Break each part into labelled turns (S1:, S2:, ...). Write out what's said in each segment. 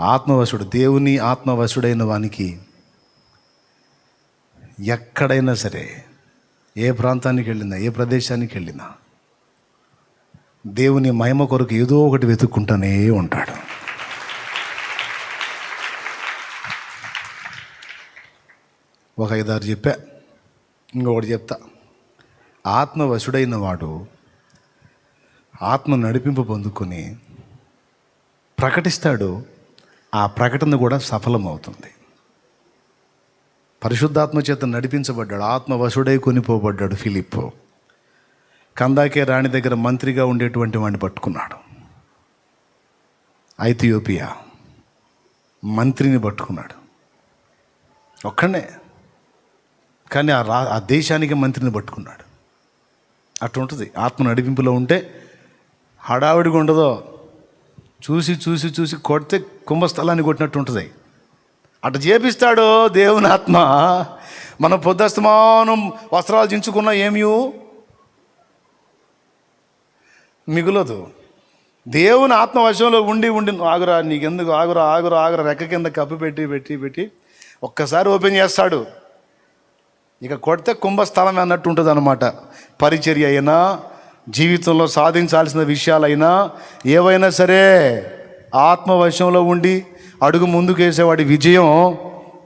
S1: ఆత్మవశుడు దేవుని ఆత్మవశుడైన వానికి ఎక్కడైనా సరే ఏ ప్రాంతానికి వెళ్ళినా ఏ ప్రదేశానికి వెళ్ళినా దేవుని మహిమ కొరకు ఏదో ఒకటి వెతుక్కుంటూనే ఉంటాడు. ఒక ఐదారు చెప్పా ఇంకొకటి చెప్తా. ఆత్మవశుడైన వాడు ఆత్మ నడిపింపు పొందుకొని ప్రకటిస్తాడు ఆ ప్రకటన కూడా సఫలమవుతుంది. పరిశుద్ధాత్మ చేత నడిపించబడ్డాడు ఆత్మవశుడై కొనిపోబడ్డాడు ఫిలిప్ కందాకే రాణి దగ్గర మంత్రిగా ఉండేటువంటి వాడిని పట్టుకున్నాడు. ఐథియోపియా మంత్రిని పట్టుకున్నాడు. ఒక్కడే కానీ ఆ రా ఆ దేశానికి మంత్రిని పట్టుకున్నాడు. అట్లా ఉంటుంది ఆత్మ నడిపింపులో ఉంటే హడావిడిగా ఉండదో చూసి చూసి చూసి కొడితే కుంభస్థలాన్ని కొట్టినట్టు ఉంటుంది. అటు చేపిస్తాడు దేవుని ఆత్మ. మన పొద్దుస్తమానం వస్త్రాలు దించుకున్నా ఏమీ మిగులదు. దేవుని ఆత్మ వశంలో ఉండి ఉండి ఆగురా నీకెందుకు? ఆగురా ఆగురా ఆగురా రెక్క కింద కప్పు పెట్టి పెట్టి పెట్టి ఒక్కసారి ఓపెన్ చేస్తాడు. ఇక కొడితే కుంభస్థలం అన్నట్టు ఉంటుంది అనమాట పరిచర్య అయినా జీవితంలో సాధించాల్సిన విషయాలైనా ఏవైనా సరే ఆత్మవశంలో ఉండి అడుగు ముందుకు వేసేవాడి విజయం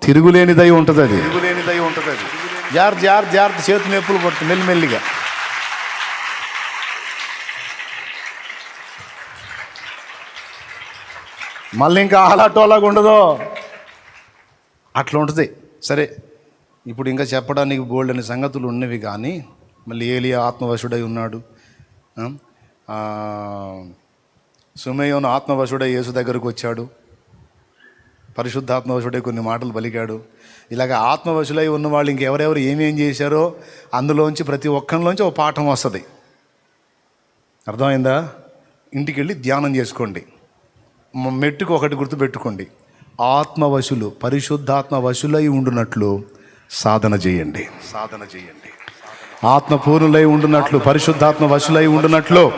S1: తిరుగులేనిదై ఉంటుంది అది తిరుగులేనిదై ఉంటుంది అది జాగ్రత్త జాగ్రత్త జాగ్రత్త చేతి నొప్పులు పడుతుంది మెల్లిమెల్లిగా. మళ్ళీ ఇంకా ఆలాటోలాగా ఉండదు. అట్లా ఉంటుంది. సరే ఇప్పుడు ఇంకా చెప్పడానికి బోల్డ్ అనే సంగతులు ఉన్నవి కానీ మళ్ళీ ఏలియా ఆత్మవశుడై ఉన్నాడు. సుమేయోను ఆత్మవశుడే యేసు దగ్గరకు వచ్చాడు. పరిశుద్ధాత్మవశుడే కొన్ని మాటలు పలికాడు. ఇలాగ ఆత్మవశులై ఉన్న వాళ్ళు ఇంకెవరెవరు ఏమేం చేశారో అందులోంచి ప్రతి ఒక్కరిలోంచి ఒక పాఠం వస్తుంది. అర్థమైందా? ఇంటికి వెళ్ళి ధ్యానం చేసుకోండి. మెట్టుకు ఒకటి గుర్తుపెట్టుకోండి ఆత్మవశులు పరిశుద్ధాత్మ వశులై ఉండునట్లు సాధన చేయండి. సాధన చేయండి. ఆత్మపూర్ణులై ఉండునట్లు పరిశుద్ధాత్మ వశులై ఉండునట్లు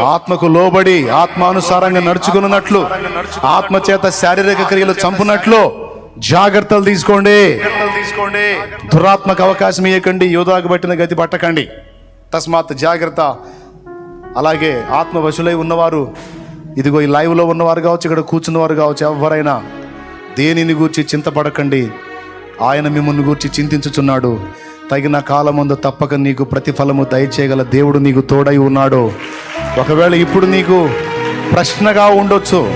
S1: ఆత్మకు లోబడి ఆత్మానుసారంగా నడుచుకున్నట్లు ఆత్మ చేత శారీరక క్రియలు చంపునట్లు జాగ్రత్తలు తీసుకోండి. తీసుకోండి దురాత్మక అవకాశం ఇవ్వకండి యోధాకు పట్టిన గతి పట్టకండి. తస్మాత్ జాగ్రత్త. అలాగే ఆత్మ వశులై ఉన్నవారు ఇదిగో ఈ లైవ్లో ఉన్నవారు కావచ్చు ఇక్కడ కూర్చున్నవారు కావచ్చు ఎవరైనా దేనిని గూర్చి చింతపడకండి. ఆయన మిమ్మల్ని గూర్చి చింతించుచున్నాడు. తగిన కాలమందు తప్పక నీకు ప్రతిఫలము దయచేయగల దేవుడు నీకు తోడై ఉన్నాడు. ఒకవేళ ఇప్పుడు నీకు ప్రశ్నగా ఉండొచ్చు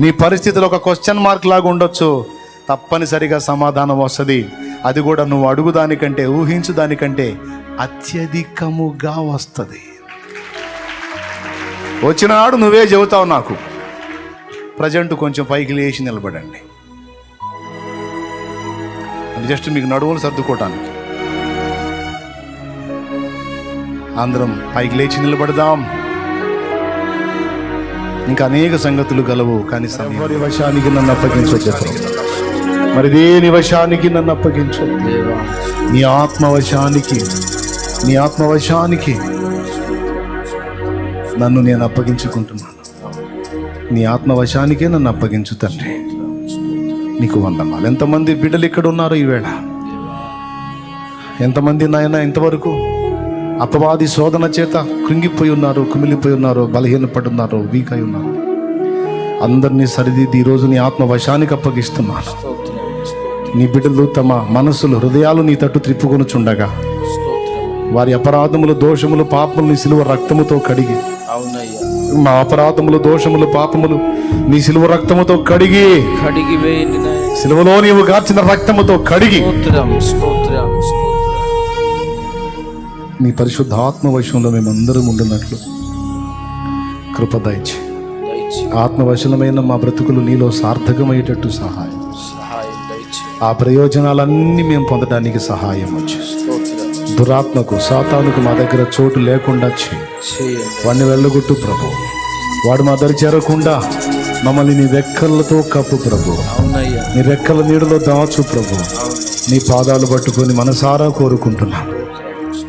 S1: నీ పరిస్థితులు ఒక క్వశ్చన్ మార్క్ లాగా ఉండొచ్చు తప్పనిసరిగా సమాధానం వస్తుంది. అది కూడా నువ్వు అడుగు దానికంటే ఊహించు దానికంటే అత్యధికముగా వస్తుంది. వచ్చిన నాడు నువ్వే చెబుతావు నాకు. ప్రజెంట్ కొంచెం పైకి లేచి నిలబడండి. అది జస్ట్ మీకు నడువులు సర్దుకోవటానికి. అందరం పైకి లేచి నిలబడదాం. ఇంకా అనేక సంగతులు గలవు కానీ ఎవరి వశానికి నన్ను అప్పగించు చెప్పు మరి దేని వశానికి నన్ను అప్పగించు?
S2: దేవా.
S1: నీ ఆత్మవశానికి నీ ఆత్మవశానికి నన్ను నేను అప్పగించుకుంటున్నాను. నీ ఆత్మవశానికే నన్ను అప్పగించు తండ్రి. నీకు వందనాలు. ఎంతమంది బిడ్డలు ఇక్కడ ఉన్నారు ఈవేళ ఎంతమంది నాయన ఇంతవరకు? అపవాది శోధన చేత కృంగిపోయి ఉన్నారు కుమిలిపోయి ఉన్నారు బలహీనపడి ఉన్నారు వీక్ అయి ఉన్నారు. అందరినీ సరిదిద్ది ఈరోజు నీ ఆత్మవశానికి అప్పగిస్తున్నాను.
S2: స్తోత్రం స్తోత్రం
S1: నీ బిడ్డలు తమ మనసులు హృదయాలు నీ తట్టు త్రిప్పుకొనుచుండగా వారి అపరాధములు దోషములు పాపములు నీ సిలువ రక్తముతో కడిగి
S2: అవునయ్యా.
S1: మా అపరాధములు దోషములు పాపములు నీ సిలువ రక్తముతో కడిగి
S2: కడిగి
S1: సిలువలో నీవు గార్చిన రక్తముతో కడిగి
S2: స్తోత్రం స్తోత్రం స్తోత్రం.
S1: నీ పరిశుద్ధ ఆత్మ వశంలో మేమందరం ఉండున్నట్లు కృప దయచి. ఆత్మవశలమైన మా బ్రతుకులు నీలో సార్థకమయ్యేటట్టు సహాయం. ఆ ప్రయోజనాలన్నీ మేము పొందడానికి సహాయం వచ్చు. దురాత్మకు సాతానుకు మా దగ్గర చోటు లేకుండా చేయి వాడిని వెళ్ళగొట్టు ప్రభు. వాడు మా దరి చేరకుండా మమ్మల్ని నీ రెక్కలతో కప్పు ప్రభు. నీ రెక్కల నీడలో దాచు ప్రభు. నీ పాదాలు పట్టుకొని మనసారా కోరుకుంటున్నాను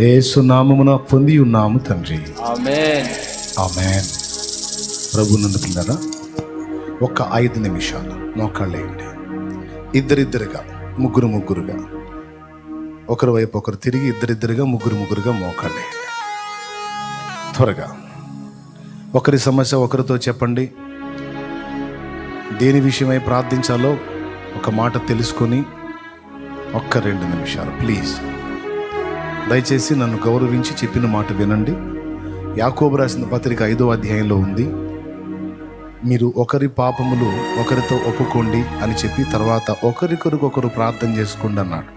S1: ఏసు నామమున పొంది ఉన్నాము తండ్రి.
S2: ఆమేన్.
S1: ప్రభు నన్ను పిల్లరా ఒక ఐదు నిమిషాలు మోకాళ్ళేయండి ఇద్దరిద్దరుగా ముగ్గురు ముగ్గురుగా. ఒకరి వైపు ఒకరు తిరిగి ఇద్దరిద్దరుగా ముగ్గురు ముగ్గురుగా మోకాళ్ళేయండి త్వరగా. ఒకరి సమస్య ఒకరితో చెప్పండి. దేని విషయమై ప్రార్థించాలో ఒక మాట తెలుసుకొని ఒక్క రెండు నిమిషాలు ప్లీజ్. దయచేసి నన్ను గౌరవించి చెప్పిన మాట వినండి. యాకోబు రాసిన పత్రిక ఐదో అధ్యాయంలో ఉంది మీరు ఒకరి పాపములు ఒకరితో ఒప్పుకోండి అని చెప్పి తర్వాత ఒకరికొరికొకరు ప్రార్థన చేసుకోండి అన్నాడు.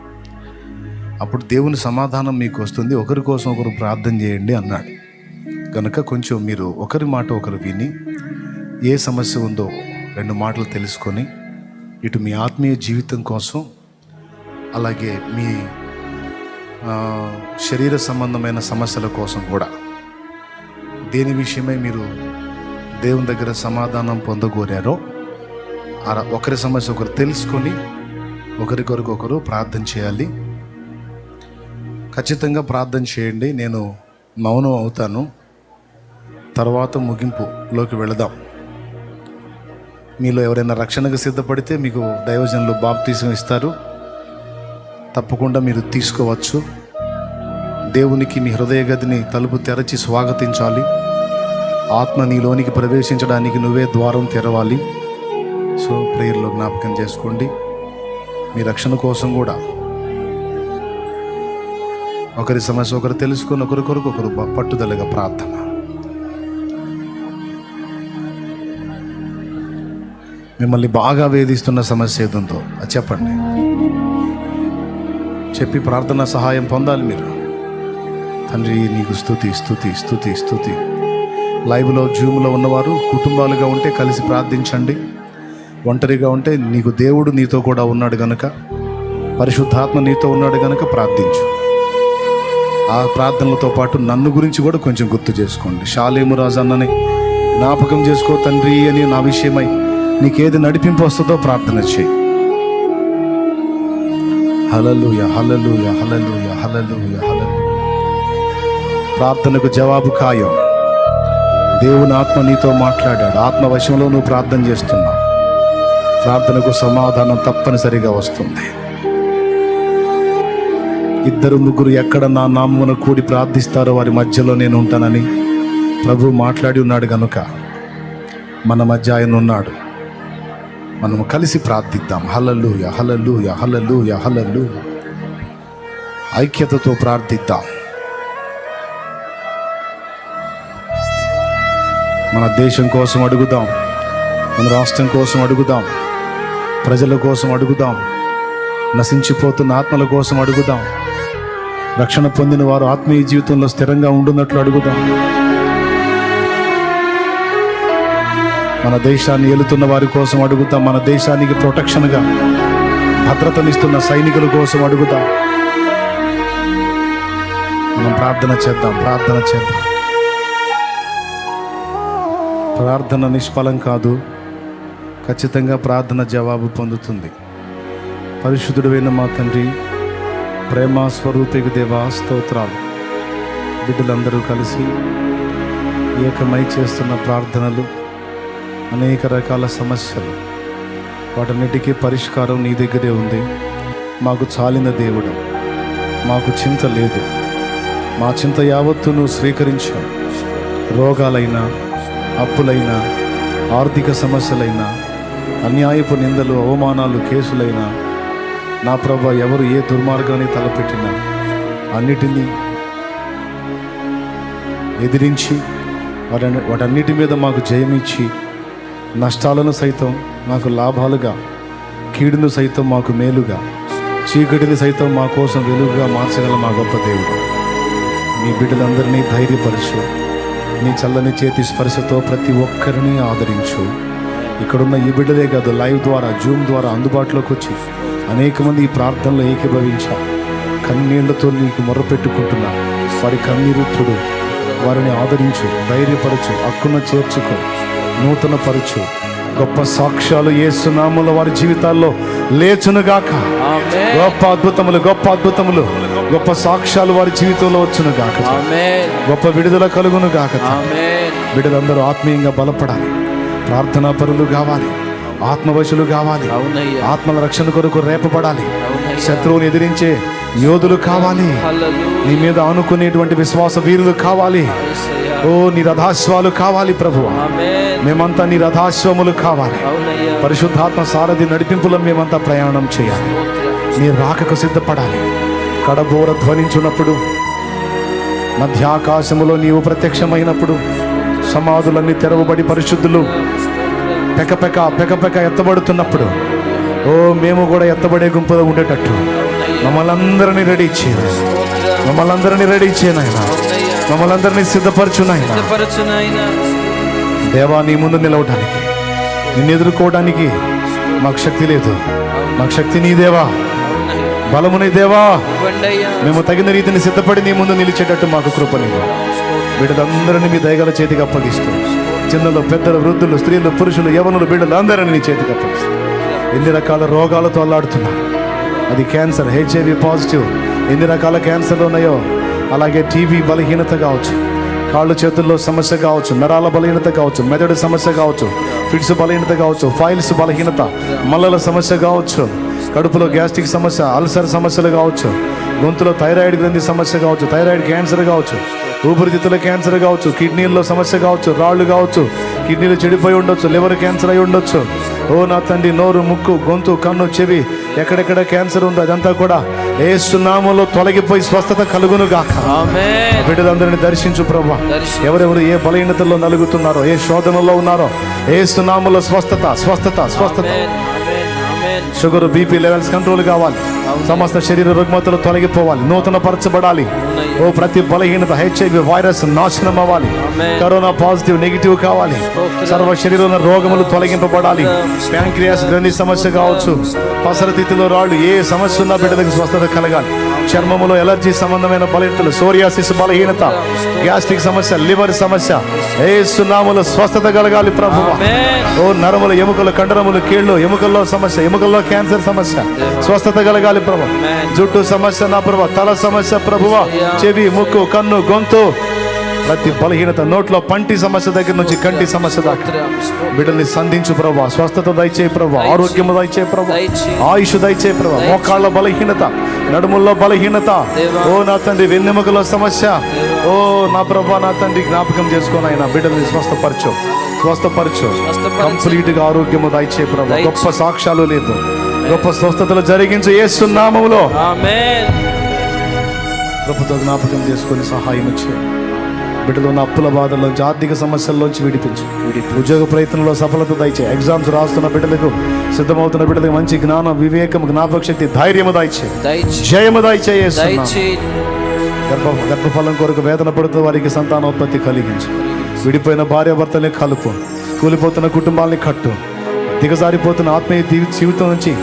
S1: అప్పుడు దేవుని సమాధానం మీకు వస్తుంది ఒకరి కోసం ఒకరు ప్రార్థన చేయండి అన్నాడు. కనుక కొంచెం మీరు ఒకరి మాట ఒకరు విని ఏ సమస్య ఉందో రెండు మాటలు తెలుసుకొని ఇటు మీ ఆత్మీయ జీవితం కోసం అలాగే మీ శరీర సంబంధమైన సమస్యల కోసం కూడా. దేని విషయమై మీరు దేవుని దగ్గర సమాధానం పొందగోరారో అలా ఒకరి సమస్య ఒకరు తెలుసుకొని ఒకరికొరకు ఒకరు ప్రార్థన చేయాలి. ఖచ్చితంగా ప్రార్థన చేయండి. నేను మౌనం అవుతాను. తర్వాత ముగింపులోకి వెళదాం. మీలో ఎవరైనా రక్షణకు సిద్ధపడితే మీకు దైవజనులు బాప్తీసం ఇస్తారు. తప్పకుండా మీరు తీసుకోవచ్చు. దేవునికి మీ హృదయ గదిని తలుపు తెరచి స్వాగతించాలి. ఆత్మ నీలోనికి ప్రవేశించడానికి నువ్వే ద్వారం తెరవాలి. సో ప్రేయర్లో జ్ఞాపకం చేసుకోండి. మీ రక్షణ కోసం కూడా. ఒకరి సమస్య ఒకరు తెలుసుకొని ఒకరికొరకు ఒకరు పట్టుదలగా ప్రార్థన. మిమ్మల్ని బాగా వేధిస్తున్న సమస్య ఏది అది చెప్పండి. చెప్పి ప్రార్థన సహాయం పొందాలి మీరు. తండ్రి నీకు స్థుతి స్థుతి స్థుతి స్థుతి లైవ్లో జూమ్లో ఉన్నవారు కుటుంబాలుగా ఉంటే కలిసి ప్రార్థించండి. ఒంటరిగా ఉంటే నీకు దేవుడు నీతో కూడా ఉన్నాడు గనుక పరిశుద్ధాత్మ నీతో ఉన్నాడు గనుక ప్రార్థించు. ఆ ప్రార్థనలతో పాటు నన్ను గురించి కూడా కొంచెం గుర్తు చేసుకోండి. షాలేము రాజు అన్నని జ్ఞాపకం చేసుకో తండ్రి అని నా విషయమై నీకేది నడిపింపు వస్తుందో ప్రార్థన చేయి. హలలుయ హలలుయ హలలుయ హలలుయ హలలు ప్రార్థనకు జవాబు ఖాయం. దేవుని ఆత్మ నీతో మాట్లాడాడు. ఆత్మ వశంలో నువ్వు ప్రార్థన చేస్తున్నావు. ప్రార్థనకు సమాధానం తప్పనిసరిగా వస్తుంది. ఇద్దరు ముగ్గురు ఎక్కడ నా నామమున కూడి ప్రార్థిస్తారో వారి మధ్యలో నేను ఉంటానని ప్రభు మాట్లాడి ఉన్నాడు గనుక మన మధ్య ఆయన ఉన్నాడు. మనము కలిసి ప్రార్థిద్దాం. హలల్లు హలలుయ హలలుయ యహలల్లు ఐక్యతతో ప్రార్థిద్దాం. మన దేశం కోసం అడుగుదాం. మన రాష్ట్రం కోసం అడుగుదాం. ప్రజల కోసం అడుగుదాం. నశించిపోతున్న ఆత్మల కోసం అడుగుదాం. రక్షణ పొందిన వారు ఆత్మీయ జీవితంలో స్థిరంగా ఉండున్నట్లు అడుగుదాం. మన దేశాన్ని ఏలుతున్న వారి కోసం అడుగుతాం. మన దేశానికి ప్రొటెక్షన్గా భద్రతనిస్తున్న సైనికుల కోసం అడుగుతాం. మనం ప్రార్థన చేద్దాం ప్రార్థన చేద్దాం. ప్రార్థన నిష్ఫలం కాదు. ఖచ్చితంగా ప్రార్థన జవాబు పొందుతుంది. పరిశుద్ధుడైన మా తండ్రి ప్రేమ స్వరూపిక దేవా స్తోత్రాలు. బిడ్డలందరూ కలిసి ఏకమై చేస్తున్న ప్రార్థనలు అనేక రకాల సమస్యలు. వాటన్నిటికీ పరిష్కారం నీ దగ్గరే ఉంది. మాకు చాలిన దేవుడు. మాకు చింత లేదు. మా చింత యావత్తు నువ్వు స్వీకరించావు. రోగాలైనా అప్పులైనా ఆర్థిక సమస్యలైనా అన్యాయపు నిందలు అవమానాలు కేసులైనా నా ప్రభ ఎవరు ఏ దుర్మార్గాన్ని తలపెట్టినా అన్నిటినీ ఎదిరించి వాటన్ని వాటన్నిటి మీద మాకు జయమిచ్చి నష్టాలను సైతం మాకు లాభాలుగా కీడును సైతం మాకు మేలుగా చీకటిని సైతం మా కోసం వెలుగుగా మార్చగల మా గొప్ప దేవుడు. మీ బిడ్డలందరినీ ధైర్యపరచు. నీ చల్లని చేతి స్పర్శతో ప్రతి ఒక్కరిని ఆదరించు. ఇక్కడున్న ఈ బిడ్డలే కాదు లైవ్ ద్వారా జూమ్ ద్వారా అందుబాటులోకి వచ్చి అనేక మంది ఈ ప్రార్థనలో ఏకీభవించా కన్నీళ్ళతో నీకు మొర్రపెట్టుకుంటున్నా వారి కన్నీరుతుడు వారిని ఆదరించు ధైర్యపరచు అక్కున చేర్చుకో. నూతన పరచు గొప్ప సాక్ష్యాలు ఏసునాముల వారి జీవితాల్లో లేచునుగాక. గొప్ప అద్భుతములు గొప్ప అద్భుతములు గొప్ప సాక్ష్యాలు వారి జీవితంలో వచ్చునుగాక.
S2: ఆమేన్.
S1: గొప్ప విడుదల కలుగును గాక బిడ్డలందరూ ఆత్మీయంగా బలపడాలి. ప్రార్థనా పరులు కావాలి. ఆత్మవశులు కావాలి. ఆత్మల రక్షణ కొరకు రేపబడాలి శత్రువుని ఎదిరించే యోధులు కావాలి. నీ మీద అనుకునేటువంటి విశ్వాస వీరులు కావాలి. ఓ నీ రథాశ్వాలు కావాలి ప్రభు మేమంతా నీ రథాశ్వములు కావాలి. పరిశుద్ధాత్మ సారథి నడిపింపులో మేమంతా ప్రయాణం చేయాలి. నీ రాకకు సిద్ధపడాలి. కడబోర ధ్వనించున్నప్పుడు మధ్యాకాశములో నీవు ప్రత్యక్షమైనప్పుడు సమాధులన్నీ తెరవబడి పరిశుద్ధులు పెకపెక పెకపెక ఎత్తబడుతున్నప్పుడు ఓ మేము కూడా ఎత్తబడే గుంపులో ఉండేటట్టు. మమ్మల్ని అందరినీ రెడీ చేయను మమ్మల్ని అందరినీ రెడీ
S2: అవునయ్యా
S1: మమ్మల్ని అందరినీ సిద్ధపరచునాయన దేవా నీ ముందు నిలవటానికి నిన్ను ఎదుర్కోవడానికి మాకు శక్తి లేదు. మాకు శక్తి నీ దేవా.
S2: అవునయ్యా
S1: బలము నీ దేవా. మేము తగిన రీతిని సిద్ధపడి నీ ముందు నిలిచేటట్టు మాకు కృప నీవు. వీళ్ళందరినీ మీ దయగల చేతికి అప్పగిస్తూ చిన్నలు పెద్దలు వృద్ధులు స్త్రీలు పురుషులు యవనులు బిడ్డలు అందరినీ నీ చేతికి అప్పగిస్తూ. ఎన్ని రకాల రోగాలతో అల్లాడుతున్నారు అది క్యాన్సర్ హెచ్ఐవి పాజిటివ్. ఎన్ని రకాల క్యాన్సర్లు ఉన్నాయో. అలాగే టీబీ బలహీనత కావచ్చు. కాళ్ళు చేతుల్లో సమస్య కావచ్చు. నరాల బలహీనత కావచ్చు. మెదడు సమస్య కావచ్చు. ఫిట్స్ బలహీనత కావచ్చు. ఫైల్స్ బలహీనత. మల్లల సమస్య కావచ్చు. కడుపులో గ్యాస్ట్రిక్ సమస్య అల్సర్ సమస్యలు కావచ్చు. గొంతులో థైరాయిడ్ గ్రంథి సమస్య కావచ్చు. థైరాయిడ్ క్యాన్సర్ కావచ్చు. ఊపిరితిత్తుల క్యాన్సర్ కావచ్చు. కిడ్నీల్లో సమస్య కావచ్చు. రాళ్ళు కావచ్చు. కిడ్నీలు చెడిపోయి ఉండొచ్చు. లివర్ క్యాన్సర్ అయి ఉండొచ్చు. ఓ నా తండ్రి నోరు ముక్కు గొంతు కన్ను చెవి ఎక్కడెక్కడ క్యాన్సర్ ఉందో అదంతా కూడా ఏసునామంలో తొలగిపోయి స్వస్థత కలుగును గాక బిడ్డలందరినీ దర్శించు ప్రభా. ఎవరెవరు ఏ బలహీనతల్లో నలుగుతున్నారో ఏ శోధనలో ఉన్నారో ఏ సునాములో స్వస్థత స్వస్థత స్వస్థత. షుగర్ బీపీ లెవెల్స్ కంట్రోల్ కావాలి. సమస్త శరీర రుగ్మతలు తొలగిపోవాలి. నూతన పరచబడాలి. ఓ ప్రతి బలహీనత హెచ్ఐవి వైరస్ నాశనం అవ్వాలి. కరోనా పాజిటివ్ నెగిటివ్ కావాలి. సర్వ శరీరంలో రోగములు తొలగింపబడాలి. ప్యాంక్రియాస్ గ్రంథి సమస్య కావచ్చు. పసరతిథిలో రాళ్ళు ఏ సమస్య ఉన్నా బిడ్డలకు స్వస్థత కలగాలి. చర్మములో ఎలర్జీ సంబంధమైన బలహీనతలు సోరియాసిస్ బలహీనత గ్యాస్ట్రిక్ సమస్య లివర్ సమస్య. ఏ సున్నాములు స్వస్థత కలగాలి ప్రభు. ఓ నరములు ఎముకలు కండరములు కీళ్ళు ఎముకల్లో సమస్య ఎముకల్లో క్యాన్సర్ సమస్య. స్వస్థత కలగాలి ప్రభు. జుట్టు సమస్య నా ప్రభు తల సమస్య ప్రభువ చెవి ముక్కు కన్ను గొంతు ప్రతి బలహీనత నోట్లో పంటి సమస్య దగ్గర నుంచి కంటి సమస్య దాకా బిడ్డల్ని సంధించు ప్రభా స్వస్థత దయచేయి ప్రభా ఆరోగ్యము దయచేయి ప్రభా. ఆయుష్ దయచేయి ప్రభా మోకాళ్ళ బలహీనత నడుముల్లో బలహీనత. ఓ నా తండ్రి వెన్నెముకలో సమస్య ఓ నా ప్రభా నా తండ్రి జ్ఞాపకం చేసుకొని ఆయన బిడ్డల్ని స్వస్థపరచు స్వస్థపరచు. కంప్లీట్గా ఆరోగ్యము దయచేయి ప్రభా. గొప్ప సాక్ష్యాలు లేదు గొప్ప స్వస్థతలు జరిగించు
S2: ఆమేన్
S1: కృపతో జ్ఞాపకం చేసుకొని సహాయం చేయి బిడ్డలో ఉన్న అప్పుల బాధల్లోంచి ఆర్థిక సమస్యల్లోంచి విడిపించు. ఉద్యోగ ప్రయత్నంలో సఫలత దయచే. ఎగ్జామ్స్ రాస్తున్న బిడ్డలకు సిద్ధమవుతున్న బిడ్డలకు మంచి జ్ఞానం వివేకం జ్ఞాపక శక్తి ధైర్యము దయచే. జయము
S2: దయచి
S1: గర్భ గర్భఫలం కొరకు వేదన పడుతూ వారికి సంతానోత్పత్తి కలిగించు. విడిపోయిన భార్యాభర్తలే కలుపు. కూలిపోతున్న కుటుంబాల్ని కట్టు. దిగజారిపోతున్న ఆత్మీయ జీవి- జీవితం నుంచి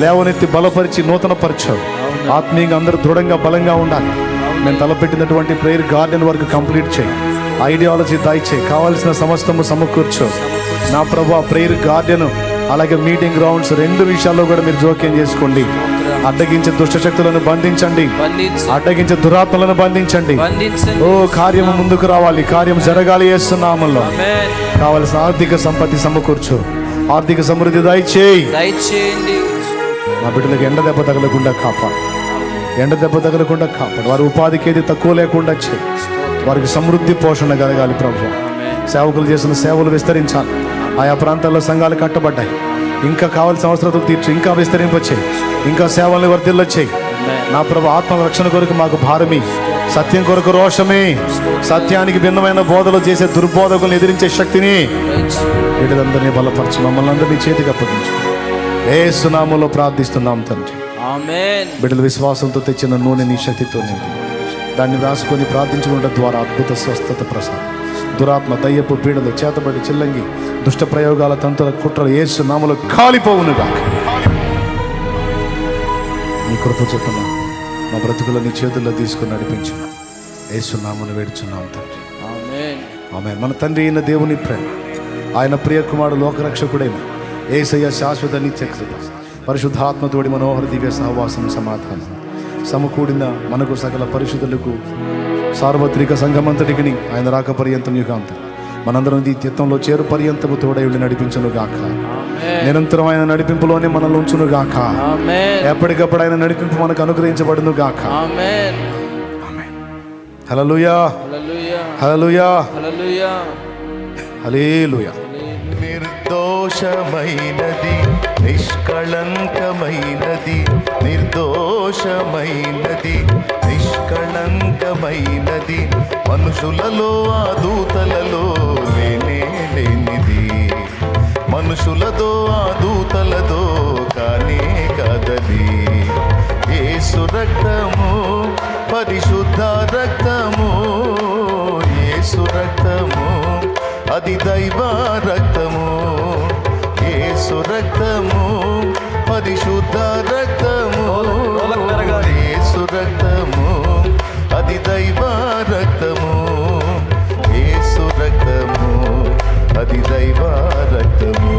S1: లేవనెత్తి బలపరిచి నూతన పరచు ఆత్మీయంగా అందరూ దృఢంగా బలంగా ఉండాలి. నేను తలపెట్టినటువంటి ప్రేయర్ గార్డెన్ వరకు కంప్లీట్ చేయి. ఐడియాలజీ దయచేయి కావాల్సిన సమస్తము సమకూర్చు. నా ప్రభు ప్రేయర్ గార్డెన్ అలాగే మీటింగ్ గ్రౌండ్స్ రెండు విషయాల్లో కూడా మీరు జోక్యం చేసుకోండి. అడ్డగించే దుష్టశక్తులను బంధించండి.
S2: బంధించు.
S1: అడ్డగించే దురాత్మలను బంధించండి. ఓ కార్యం ముందుకు రావాలి. కార్యం జరగాలి చేస్తున్నామల్లో కావలసిన ఆర్థిక సంపత్తి సమకూర్చు. ఆర్థిక సమృద్ధి దయచేయి నా బిడ్డలకు ఎండ దెబ్బ తగలకుండా కాపాడు. ఎండ దెబ్బ తగలకుండా కాపాడు. వారి ఉపాధికి ఏది తక్కువ లేకుండా చేయి. వారికి సమృద్ధి పోషణ కలగాలి ప్రభు. సేవకులు చేసిన సేవలు విస్తరించాలి. ఆయా ప్రాంతాల్లో సంఘాలు కట్టబడ్డాయి. ఇంకా కావాల్సిన అవసరతలు తీర్చు. ఇంకా విస్తరింపచేయి. ఇంకా సేవల్ని వర్ధిల్లొచ్చేయి నా ప్రభు ఆత్మ రక్షణ కొరకు మాకు భారమి. సత్యం కొరకు రోషమే. సత్యానికి భిన్నమైన బోధలు చేసే దుర్బోధకులను ఎదిరించే శక్తిని వీళ్ళందరినీ బలపరచు. మమ్మల్ని అందరినీ చేతికి అప్పగించు. ఏ సునామంలో ప్రార్థిస్తున్నాం తండ్రి. బిడ్డల విశ్వాసంతో తెచ్చిన నూనె నీ శక్తితో నింపి. దాన్ని రాసుకొని ప్రార్థించుకుంట ద్వారా అద్భుత స్వస్థత ప్రసాదం. దురాత్మ దయ్యపు పీడలు చేతబడి చిల్లంగి దుష్ట ప్రయోగాల తంతుల కుట్రలు ఏసు నామలు కాలిపోవునుగా. నీ కృప చొప్పున మా బ్రతుకుల నీ చేతుల్లో తీసుకుని నడిపించు. ఏసు నామను వేడుచున్నాం తండ్రి. ఆమె మన తండ్రి అయిన దేవుని ప్రేమ. ఆయన ప్రియ కుమారుడు లోకరక్షకుడైన ఏసయ్య శాశ్వత నిత్యకృత పరిశుద్ధాత్మతోడి మనోహర దివ్య సహవాసం సమాధానం. సమకూడిన మనకు సకల పరిశుద్ధులకు సార్వత్రిక సంఘమంతటికి ఆయన రాక పర్యంతం యుగాంతం.
S3: మనందరం ఈ తీర్థంలో చేరు పర్యంతము తోడై ఉండి నడిపించును గాక.
S4: ఆమేన్.
S3: నిరంతరం ఆయన నడిపింపులోనే మనల్ని ఉంచును గాక.
S4: ఆమేన్.
S3: ఎప్పటికప్పుడు ఆయన నడిపింపు మనకు అనుగ్రహించబడును గాక.
S4: ఆమేన్.
S3: హలలుయా
S4: హల్లెలూయా.
S3: హలలుయా
S4: హల్లెలూయా.
S3: హలేలుయా
S1: నిర్దోషమైనది నిష్కళంకమైనది నిర్దోషమైనది నిష్కళంకమైనది మనుషులలో ఆ దూతలలో లేనే లేనిది. మనుషులతో ఆ దూతలతో కానే కదది. ఏసు రక్తము పరిశుద్ధ రక్తము ఏసు రక్తము అది దైవ రక్తము. యేసు రక్తము పరిశుద్ధ రక్తము యేసు రక్తము అది దైవ రక్తము యేసు రక్తము అది దైవ రక్తము.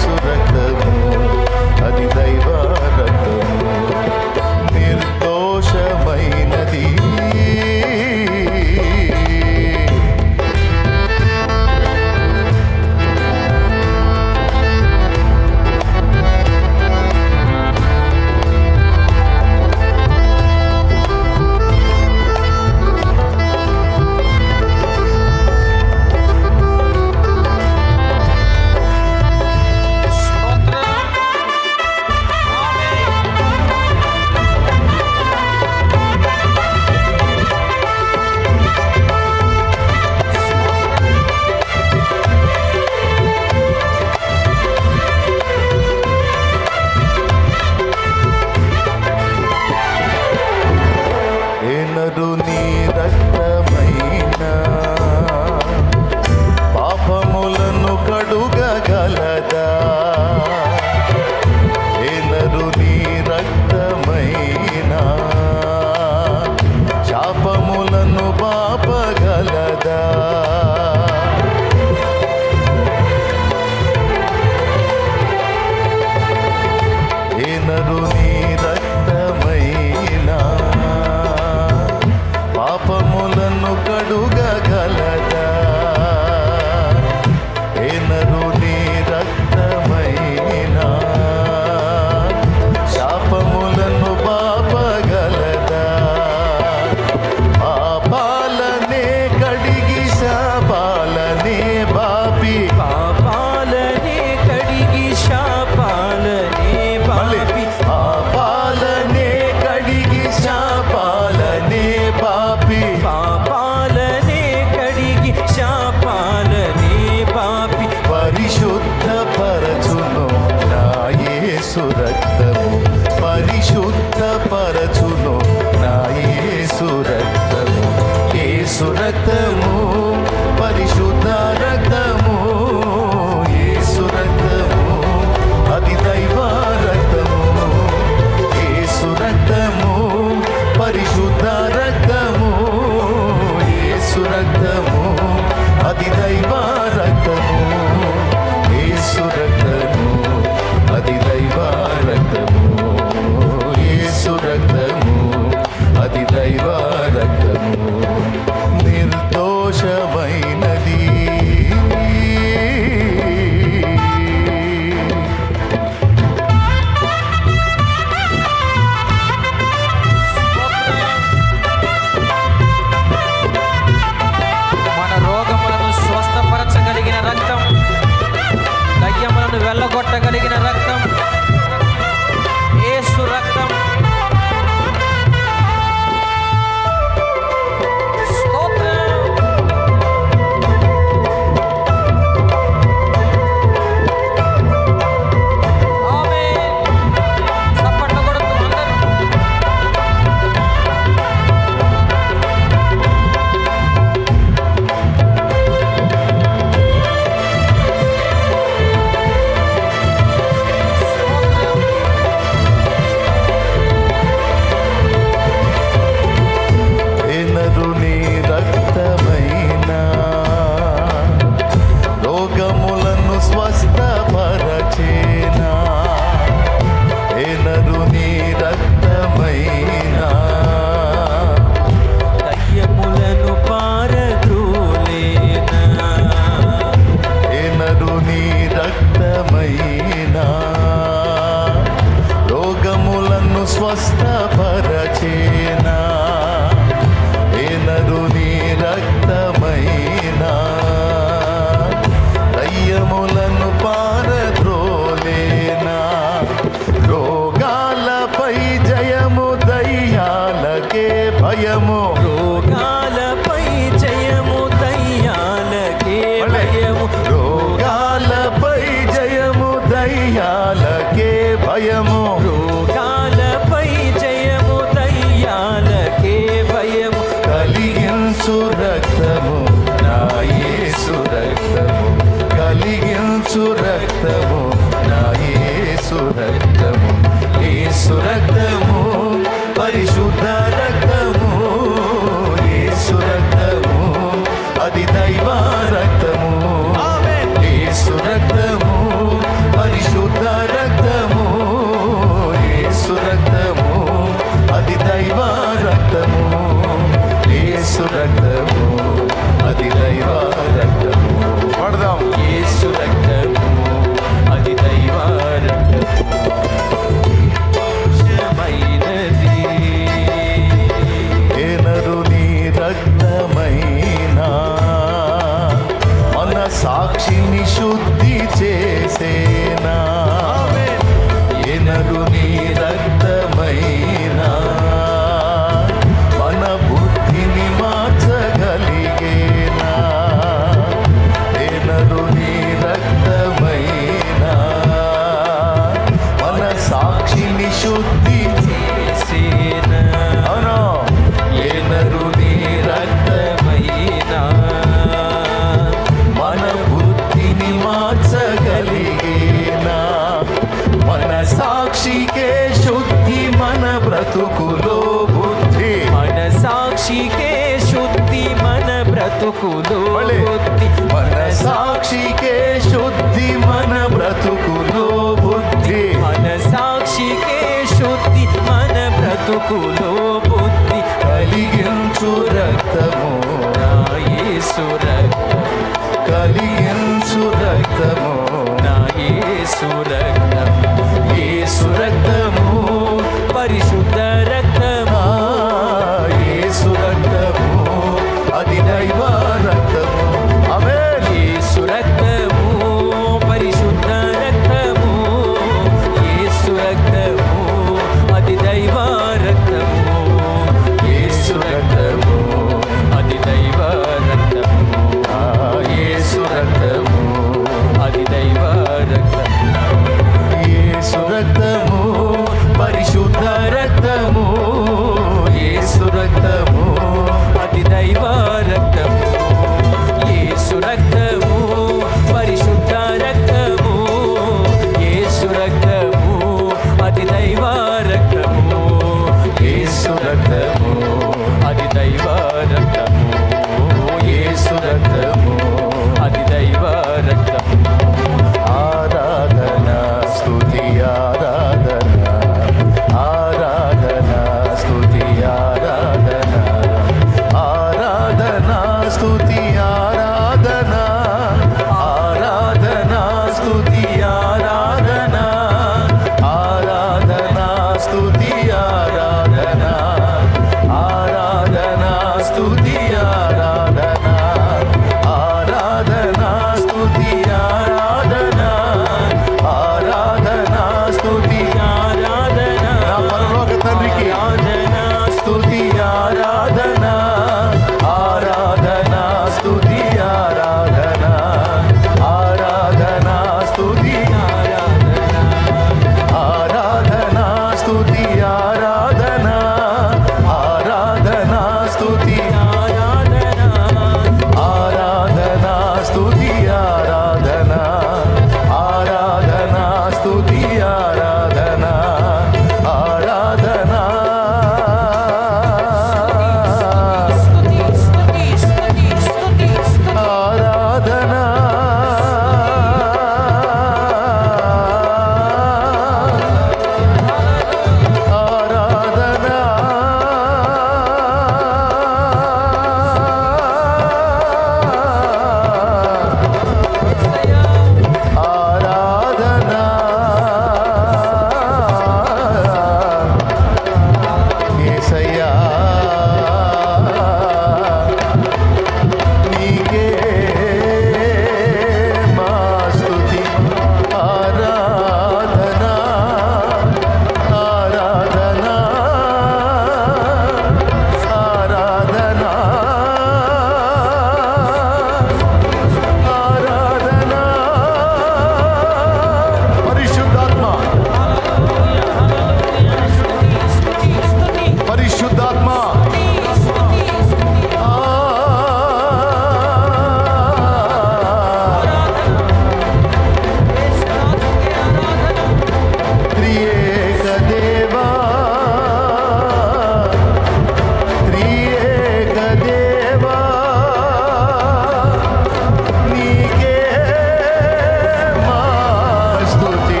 S4: Putin.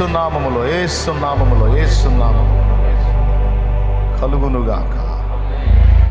S4: ఏసునామములో ఏసునామములో ఏసు
S1: నామములో ఏసు కలుగునుగాక.